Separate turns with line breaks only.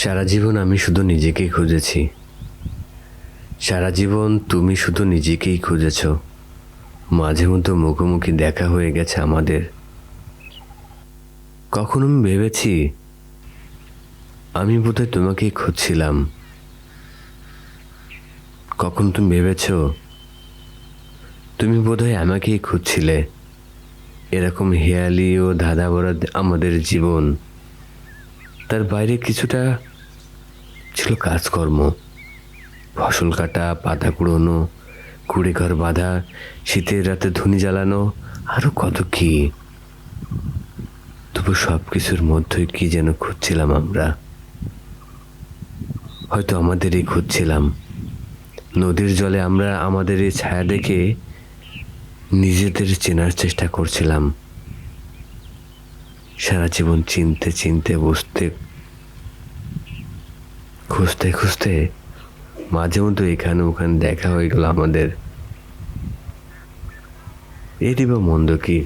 সারা জীবন আমি শুধু নিজেকেই খুঁজেছি। সারা জীবন তুমি শুধু নিজেকেই খুঁজেছ। মাঝে মধ্যে মুখোমুখি দেখা হয়ে গেছে আমাদের। কখনো আমি ভেবেছি, আমি বোধহয় তোমাকেই খুঁজছিলাম। কখন তুমি ভেবেছ, তুমি বোধহয় আমাকেই খুঁজছিলে। এরকম হেয়ালি ও ধাঁধা ভরা আমাদের জীবন। তার বাইরে কিছুটা ছিল কাজকর্ম। ফসল কাটা, পাতা কুড়োনো কুড়ে ঘর বাঁধা, শীতের রাতে ধুনি জ্বালানো আরও কত কি। তবু সব কিছুর মধ্যেই কি যেন খুঁজছিলাম আমরা। হয়তো আমাদেরই খুঁজছিলাম। নদীর জলে আমরা আমাদের এই ছায়া দেখে নিজেদের চেনার চেষ্টা করছিলাম। সারা জীবন চিনতে চিনতে বসতে খুঁজতে খুঁজতে মাঝে মধ্যে এখানে ওখানে দেখা হয়ে গেল আমাদের। এটি বা মন্দ কি?